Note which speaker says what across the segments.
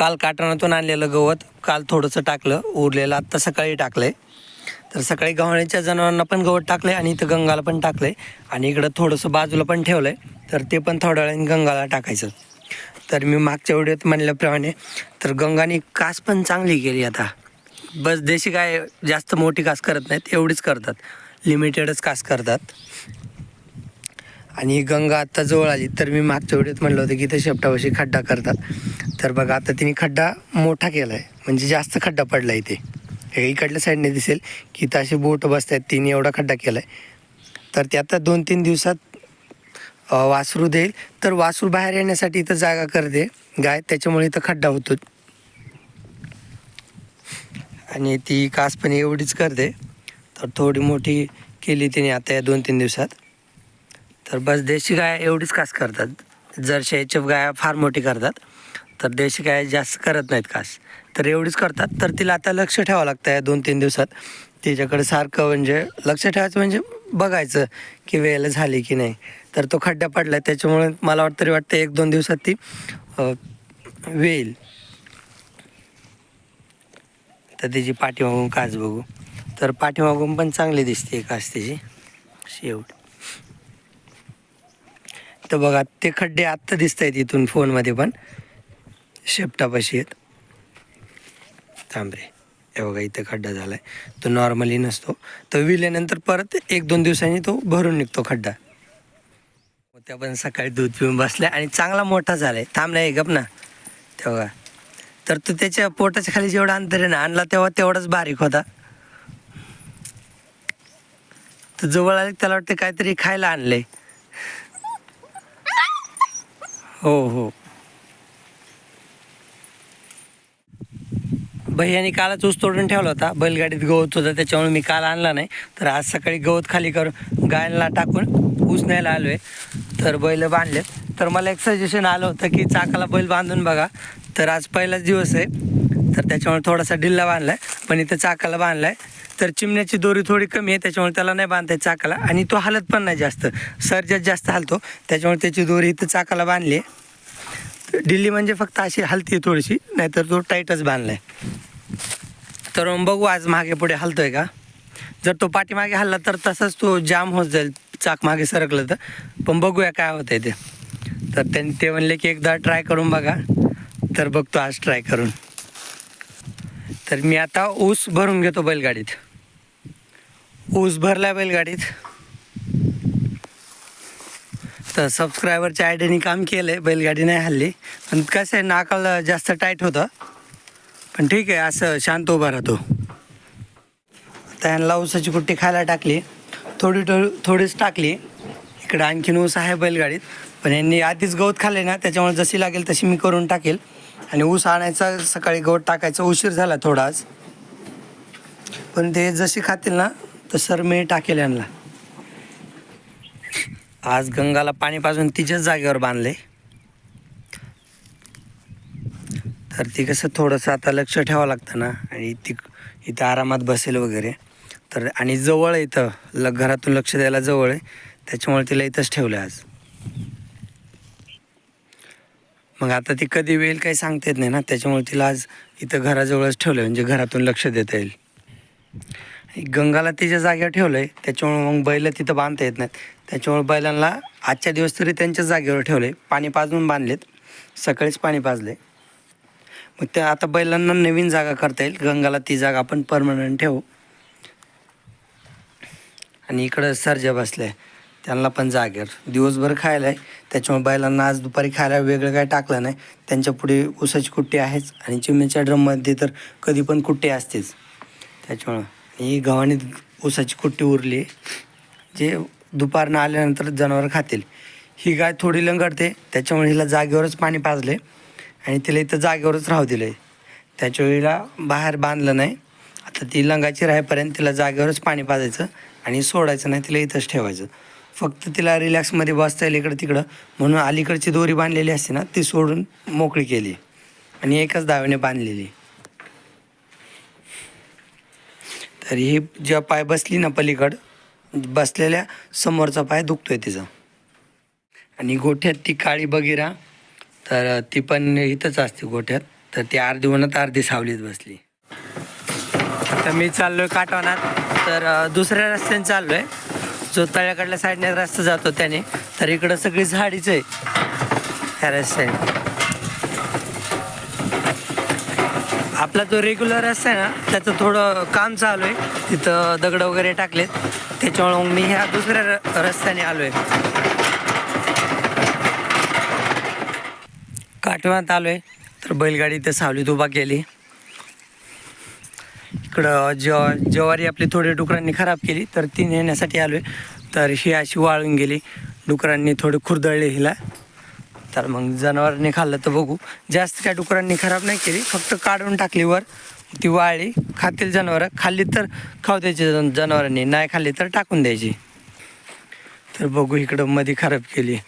Speaker 1: काल काटणातून आणलेलं गवत काल थोडंसं टाकलं उरलेलं आत्ता सकाळी टाकलं आहे तर सकाळी गव्हाणीच्या जनावरांना पण गवत टाकलं आहे आणि इथं गंगाला पण टाकलं आहे आणि इकडं थोडंसं बाजूला पण ठेवलं आहे तर ते पण थोड्या वेळाने गंगाला टाकायचं. तर मी मागच्या व्हिडिओत म्हणल्याप्रमाणे तर गंगाने कास पण चांगली केली आता. बस देशी गाय जास्त मोठी कास करत नाहीत एवढीच करतात. लिमिटेडच कास करतात. आणि ही गंगा आत्ता जवळ आली. तर मी मागच्या वेळेत म्हणलं होतं की इथं शेपटापाशी खड्डा करतात. तर बघा आता तिने खड्डा मोठा केला आहे म्हणजे जास्त खड्डा पडला इथे. हे इकडल्या साईडने दिसेल की इथं असे बोट बसत आहेत तिने एवढा खड्डा केला आहे तर ते आता दोन तीन दिवसात वासरू देईल. तर वासरू बाहेर येण्यासाठी इथं जागा करते. गाय त्याच्यामुळे इथं खड्डा होतो आणि ती कास पण एवढीच करते. तर थोडी मोठी केली तिने आता या दोन तीन दिवसात. तर बस देशी गाय एवढीच कास करतात. जर शेचप गाया फार मोठी करतात. तर देशी गाय जास्त करत नाहीत कास. तर एवढीच करतात. तर तिला आता लक्ष ठेवावं लागतं या दोन तीन दिवसात. तिच्याकडे सारखं म्हणजे लक्ष ठेवायचं म्हणजे बघायचं की वेळेला झाली की नाही. तर तो खड्डा पडला आहे. त्याच्यामुळे मला वाटतं तरी वाटतं एक दोन दिवसात ती वेल वेईल. तर तिची पाठीमागून काच बघू. तर पाठीमागून पण चांगली दिसते काच तिची. शेवट तर बघा ते खड्डे आत्ता दिसत आहेत इथून फोनमध्ये पण. शेपटापाशी आहेत. थांबरे हे बघा इथं खड्डा झाला आहे तो नॉर्मली नसतो. तर विल्यानंतर परत एक दोन दिवसांनी तो भरून निघतो खड्डा. त्या पण सकाळी दूध पिऊन बसल्या आणि चांगला मोठा झाला आहे थांबला आहे गप ना. तेव्हा तर तो त्याच्या पोटाच्या खाली जेवढा अंतर आहे ना आणला तेव्हा तेवढाच बारीक होता. तर जवळ आले त्याला वाटतं काहीतरी खायला आणलंय. हो हो. भैयानी कालच ऊस तोडून ठेवला होता. बैलगाडीत गवत होता त्याच्यामुळे मी काल आणला नाही. तर आज सकाळी गवत खाली करून गायला टाकून ऊस न्यायला आलो आहे तर बैल बांधले तर मला एक सजेशन आलं होतं की चाकाला बैल बांधून बघा. तर आज पहिलाच दिवस आहे. तर त्याच्यामुळे थोडासा ढिल्ला बांधला आहे पण इथं चाकाला बांधला आहे तर चिमण्याची दोरी थोडी कमी आहे त्याच्यामुळे त्याला नाही बांधता येत चाकाला. आणि तो हलत पण नाही जास्त. सर्जात जास्त हलतो त्याच्यामुळे त्याची दोरी इथं चाकाला बांधली आहे. ढिल्ली म्हणजे फक्त अशी हलती आहे थोडीशी नाहीतर तो टाईटच बांधला आहे तर बघू आज मागे पुढे हलतोय का? जर तो पाठीमागे हल्ला तर तसाच तो जाम होत जाईल चाक मागे सरकलं तर. पण बघूया काय होतंय ते. तर त्यांनी ते म्हणले की एकदा ट्राय करून बघा. तर बघतो आज ट्राय करून. तर मी आता ऊस भरून घेतो बैलगाडीत. ऊस भरला बैलगाडीत. तर सबस्क्रायबरच्या आयडीने काम केलं आहे बैलगाडी नाही हल्ली. पण कसं आहे नाकाल जास्त टाईट होतं. पण ठीक आहे असं शांत उभा राहतो. त्यांना ऊसाची कुट्टी खायला टाकली. थोडी थोडी थोडीच टाकली. इकडं आणखीन ऊस आहे बैलगाडीत. पण यांनी आधीच गवत खाल्ले ना त्याच्यामुळे जशी लागेल तशी मी करून टाकेल. आणि ऊस आणायचा सकाळी गवत टाकायचा उशीर झाला थोडाच पण ते जशी खातील ना तसं मी टाकेल यांना. आज गंगाला पाणी पाजून तिच्याच जागेवर बांधले. तर ती कसं थोडंसं आता लक्ष ठेवावं लागतं ना आणि ती इथं आरामात बसेल वगैरे. तर आणि जवळ आहे इथं ल घरातून लक्ष द्यायला जवळ आहे. त्याच्यामुळे तिला इथंच ठेवलं आहे आज. मग आता ती कधी वेळ काही सांगता येत नाही ना. त्याच्यामुळे तिला आज इथं घराजवळच ठेवलं म्हणजे घरातून लक्ष देता येईल. गंगाला तिच्या जागेवर ठेवलं आहे त्याच्यामुळे मग बैल तिथं बांधता येत नाहीत. त्याच्यामुळे बैलांना आजच्या दिवस तरी त्यांच्या जागेवर ठेवले पाणी पाजून बांधलेत. सकाळीच पाणी पाजले मग त्या आता बैलांना नवीन जागा करता येईल. गंगाला ती जागा आपण परमनंट ठेवू. आणि इकडं सर्जा बसल्या. त्यांना पण जागेवर. दिवसभर खायला आहे त्याच्यामुळे बैलांना आज दुपारी खायला वेगळं काय टाकलं नाही. त्यांच्या पुढे ऊसाची कुट्टी आहेच आणि चिमणीच्या ड्रममध्ये तर कधी पण कुट्टी असतेच. त्याच्यामुळं. ही गव्हाणीत ऊसाची कुट्टी उरली. जे दुपारनं आल्यानंतर जनावर खातील. ही गाय थोडी लंगडते. त्याच्यामुळे हिला जागेवरच पाणी पाजले आणि तिला इथं जागेवरच राहू दिलं त्याच्या वेळेला बाहेर बांधलं नाही. आता ती लंगाची राहेपर्यंत तिला जागेवरच पाणी पाजायचं आणि सोडायचं नाही. तिला इथंच ठेवायचं. फक्त तिला रिलॅक्समध्ये बसता येईल इकडं तिकडं. म्हणून अलीकडची दोरी बांधलेली असते ना ती सोडून मोकळी केली. आणि एकच दाव्याने बांधलेली. तर ही जेव्हा पाय बसली ना पलीकड बसलेल्या समोरचा पाय दुखतोय तिचा. आणि गोठ्यात ती काळी बगिरा तर ती पण इथंच असते गोठ्यात. तर ती अर्धी उन्हात अर्धी सावलीत बसली. तर मी चाललोय काटवनात. तर दुसऱ्या रस्त्याने चाललोय. जो तळ्याकडल्या साईडने रस्ता जातो त्याने तर इकडं सगळी झाडीच आहे. ह्या रस्त्याने. आपला जो रेग्युलर रस्ता आहे ना त्याचं थोडं काम चालू आहे. तिथं दगड वगैरे टाकलेत. त्याच्यामुळे मग मी ह्या दुसऱ्या रस्त्याने आलो आहे काटव्यात आलो आहे तर बैलगाडी इथं सावलीत उभा केली. इकडं ज्व ज्वारी आपली थोडी डुकरांनी खराब केली तर ती नेण्यासाठी आलो आहे तर ही अशी वाळून गेली. डुकरांनी थोडी खुरदळली हिला. तर मग जनावरांनी खाल्लं तर बघू. जास्त त्या डुकरांनी खराब नाही केली फक्त काढून टाकली वर. ती वाळली खातील जनावरं. खाल्ली तर खाऊ द्यायची जन- जनावरांनी नाही खाल्ली तर टाकून द्यायची. तर बघू इकडं मध्ये खराब केली.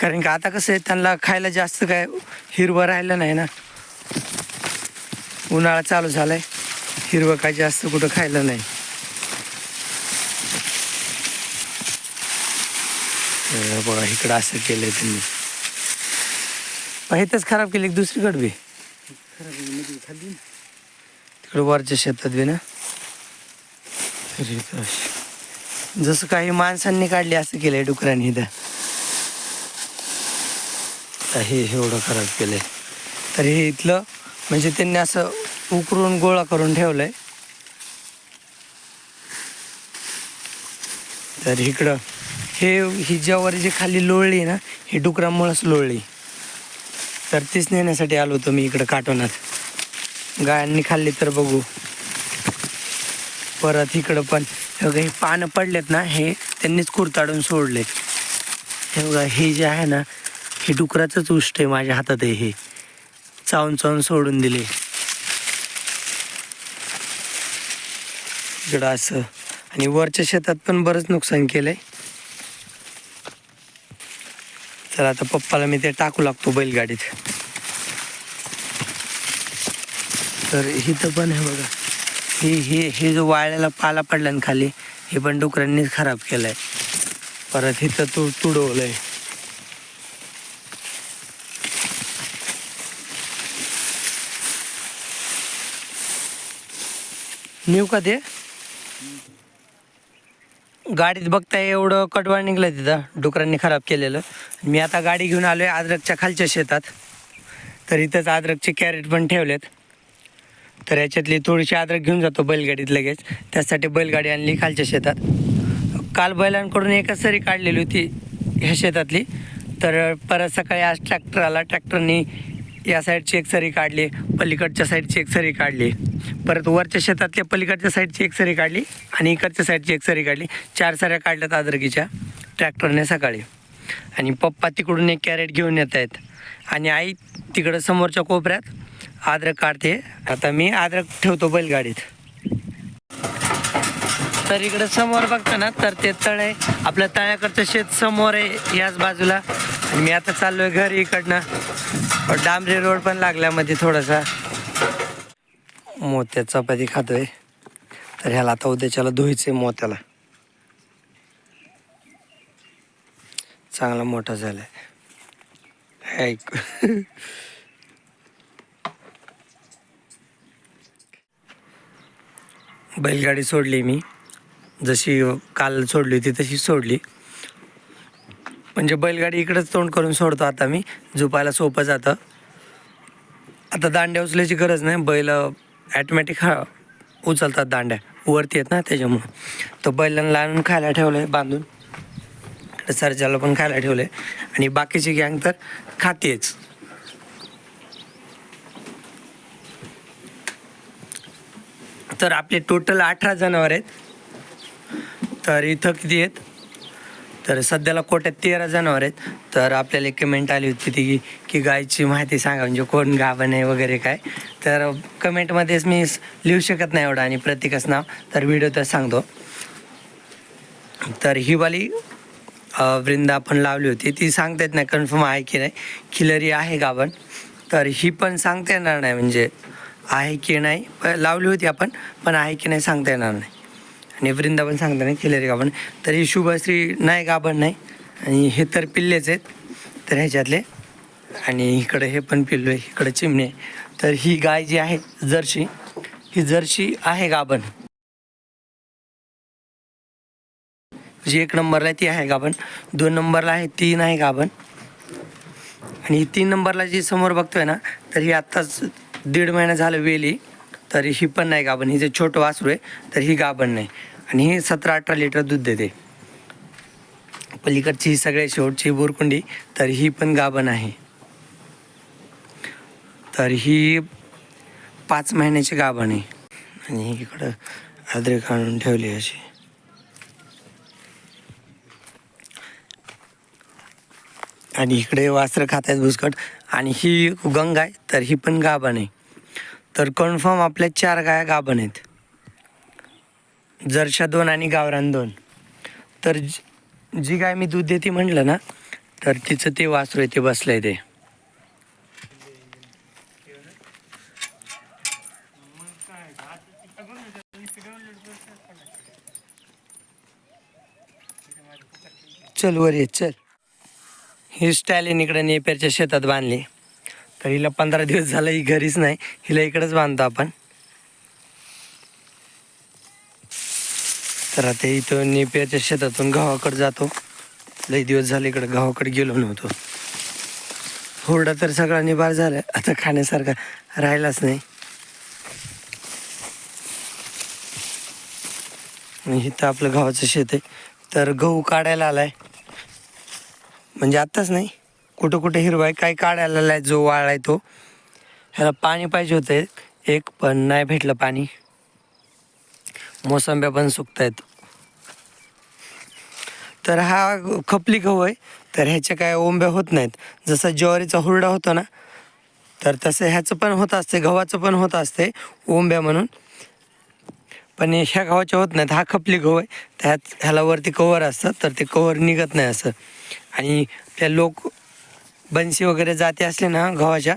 Speaker 1: कारण की आता कसं आहे त्यांना खायला जास्त काय हिरवं राहिलं नाही ना. उन्हाळा चालू झाला आहे हिरवं काय जास्त कुठं खायला नाही. बघा इकडं असं केलंय त्यांनी. पण इथंच खराब केली एक दुसरीकडे बी. तिकडं वरच्या शेतात बी ना. जसं काही माणसांनी काढली असं केलंय डुकरांनी इथं. तर हे एवढं खराब केलंय. तर हे इथलं म्हणजे त्यांनी असं उकरून गोळा करून ठेवलंय. तर इकडं हे ही ज्वारी जी खाली लोळली ना ही डुकरामुळंच लोळली. तर तीच नेण्यासाठी आलो होतो मी इकडं काटोनात. गायांनी खाल्ली तर बघू. परत इकडं पण हे बघा हे पानं पडलेत ना हे त्यांनीच कुरताडून सोडले हे बघा हे जे आहे ना हे डुकराचंच उष्ट आहे माझ्या हातात आहे हे. चावून चावून सोडून दिले. इकडं असं. आणि वरच्या शेतात पण बरंच नुकसान केलंय. चला आता पप्पाला मी ते टाकू लागतो बैलगाडीत. तर इथं पण हे बघा. हे हे हे जो वाळ्याला पाला पडला ना खाली हे पण डुकरांनीच खराब केलंय. परत इथं तू तुडवलंय. नेऊ का ते? गाडीत बघताय एवढं कटवाळ निघलं तिथं. डुकरांनी खराब केलेलं. मी आता गाडी घेऊन आलोय अद्रकच्या खालच्या शेतात. तर इथंच अद्रकचे कॅरेट पण ठेवलेत. तर याच्यातली थोडीशी अद्रक घेऊन जातो बैलगाडीत लगेच. त्यासाठी बैलगाडी आणली खालच्या शेतात. काल बैलांकडून एकच सरी काढलेली होती ह्या शेतातली. तर परत सकाळी आज ट्रॅक्टर आला. ट्रॅक्टरनी या साईडची एक सरी काढली पलीकडच्या साईडची एक सरी काढली. परत वरच्या शेतातल्या पलीकडच्या साईडची एक सरी काढली आणि इकडच्या साईडची एक सरी काढली. चार सऱ्या काढल्यात अद्रकीच्या ट्रॅक्टरने सकाळी. आणि पप्पा तिकडून एक कॅरेट घेऊन येत आहेत. आणि आई तिकडं समोरच्या कोपऱ्यात अद्रक काढते. आता मी अद्रक ठेवतो बैलगाडीत. तर इकडे समोर बघता ना तर ते तळ आहे. आपल्या तळ्याकडचं शेत समोर आहे याच बाजूला. आणि मी आता चाललोय घरी इकडनं. डांबरी रोड पण लागला मध्ये थोडासा. मोत्या चपाती खातोय. तर ह्याला आता उद्याच्याला धुईचे मोत्याला. चांगला मोठा झालाय. ऐक. बैलगाडी सोडली मी. जशी काल सोडली होती तशी सोडली. म्हणजे बैलगाडी इकडंच तोंड करून सोडतो आता मी. झोपायला सोपं जातं. आता दांड्या उचलायची गरज नाही. बैल ॲटोमॅटिक हा उचलतात दांड्या. वरती आहेत ना त्याच्यामुळं. तो बैलांना आणून खायला ठेवलं आहे बांधून. इकडे सरजाला पण खायला ठेवलं आहे आणि बाकीची गँग तर खातेच. तर आपले टोटल अठरा जनावर आहेत. तर इथं किती आहेत? तर सध्याला कोट्यात तेरा जनावर आहेत. तर आपल्याला एक कमेंट आली होती ती की की गायची माहिती सांगा म्हणजे कोण गाभण आहे वगैरे काय. तर कमेंटमध्येच मी लिहू शकत नाही एवढं आणि प्रत्येकाचं नाव तर व्हिडिओ तर सांगतो. तर ही वाली वृंदा आपण लावली होती. ती सांगता येत नाही कन्फर्म आहे की नाही. खिलरी आहे गाभण. तर ही पण सांगता येणार नाही म्हणजे आहे की नाही. लावली होती आपण पण आहे की नाही सांगता येणार नाही. आणि वृंदावन सांगताना सांगता नाही खिलरी गाभण तर ही शुभश्री नाही गाभण नाही. आणि हे तर पिल्लेच आहेत. तर ह्याच्यातले. आणि इकडे हे पण पिल्लू आहे इकडे चिमणे तर ही गाय जी आहे जर्शी ही जर्शी आहे गाभण. जी एक नंबरला ती आहे गाभण. दोन नंबरला आहे तीन आहे गाभण. आणि ही तीन नंबरला जी समोर बघतोय ना तर ही आत्ताच दीड महिना झालं वेली. तर ही पण नाही गाभण हिचं जे छोटं वासरू आहे तर ही गाभण नाही. आणि हे सतरा अठरा लिटर दूध देते. पलीकडची ही सगळ्या शेवटची बोरकुंडी तर ही पण गाभण आहे. तर ही पाच महिन्याची गाभण आहे. आणि इकडं आद्रे काढून ठेवली अशी. आणि इकडे वास्त्र खात आहेत भुसकट. आणि ही गंगा आहे तर ही पण गाभण आहे. तर कन्फर्म आपल्या चार गाया गाभण आहेत. जरशा दोन आणि गावरान दोन. तर जी- जी गाय मी दूध देते म्हटलं ना तर तिचं ते वासरू आहे ते बसलंय ते. चल वर ये चल. ही स्टॅलिन इकडे नेपेरच्या शेतात बांधली. तर हिला पंधरा दिवस झालं ही घरीच नाही हिला इकडेच बांधतो आपण. तर आता इथं निप्याच्या शेतातून गावाकडे जातो. लई दिवस झाले इकडं गावाकडे गेलो नव्हतो. हुरडा तर सगळा निभार झाला. आता खाण्यासारखा राहिलाच नाही. इथं आपलं गावाचं शेत आहे. तर गहू काढायला आलाय. म्हणजे आत्ताच नाही. कुठं कुठं हिरवाय आहे काही काढायला आलाय जो वाळाय तो. ह्याला पाणी पाहिजे होतं. एक पण नाही भेटलं पाणी. मोसंब्या पण सुकत आहेत तर हा खपली गहू आहे. तर ह्याच्या काय ओंब्या होत नाहीत. जसं ज्वारीचा हुरडा होतो ना तर तसं ह्याचं पण होत असते गव्हाचं पण होत असते ओंब्या म्हणून. पण ह्या गव्हाच्या होत नाहीत. हा खपली गहू आहे. त्यात ह्याला वरती कवर असतं तर ते कवर निघत नाही असं. आणि त्या लोक बन्सी वगैरे जाती असले ना गव्हाच्या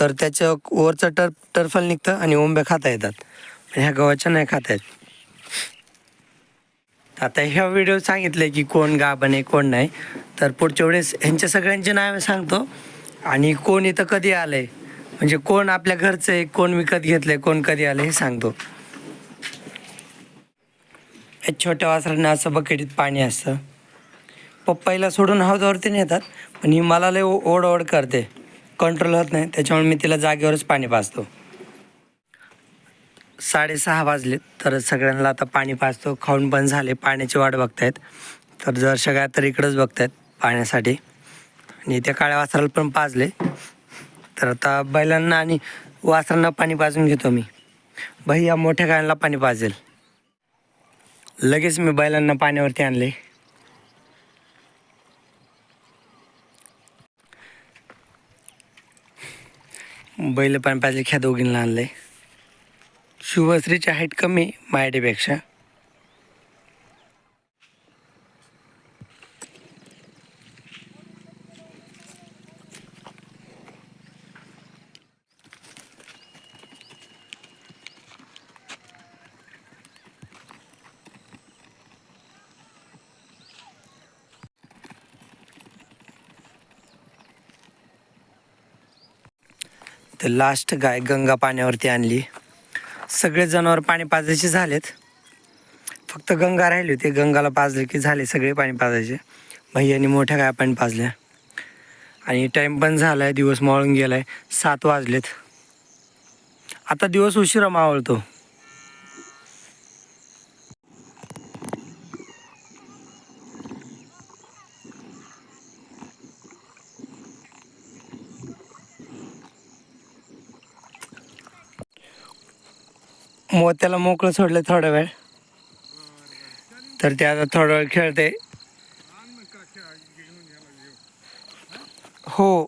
Speaker 1: तर त्याचं वरचं टर टर्फल निघतं आणि ओंब्या खाता येतात. पण ह्या गव्हाच्या नाही खाता येत. आता ह्या व्हिडिओ सांगितले की कोण गाभण आहे कोण नाही. तर पुढच्या वेळेस ह्यांच्या सगळ्यांचे नावे सांगतो. आणि कोण इथं कधी आलंय म्हणजे कोण आपल्या घरचं आहे कोण विकत घेतलंय कोण कधी आलं हे सांगतो. या छोट्या वासरांना असं बकेटीत पाणी असतं. पप्पाईला सोडून हौदावरती नेतात पण ही मला लय ओढ ओढ करते. कंट्रोल होत नाही त्याच्यामुळे मी तिला जागेवरच पाणी पाजतो. साडेसहा वाजले तर सगळ्यांना आता पाणी पाजतो. खाऊन पण झाले पाण्याची वाट बघतायत. तर जर सगळ्या तर इकडंच बघतायत पाण्यासाठी. आणि त्या काळ्या वासराला पण पाजले. तर आता बैलांना आणि वासरांना पाणी पाजून घेतो मी. बाई या मोठ्या गायांना पाणी पाजेल. लगेच मी बैलांना पाण्यावरती आणले. बैल पाणी पाजले ख्या दोघींना आणले. शुभश्रीची हाईट कमी मायडीपेक्षा. तर लास्ट गाय गंगा पाण्यावरती आणली. सगळे जनावर पाणी पाजायचे झालेत. फक्त गंगा राहिली होती. गंगाला पाजले की झाले सगळे पाणी पाजायचे. भैयानी मोठ्या काय पाणी पाजल्या. आणि टाईम पण झाला आहे दिवस मावळून गेला आहे सात वाजलेत. आता दिवस उशिरा मावळतो. मग त्याला मोकळं सोडलं थोडा वेळ. तर ते आता थोडा वेळ खेळते. हो.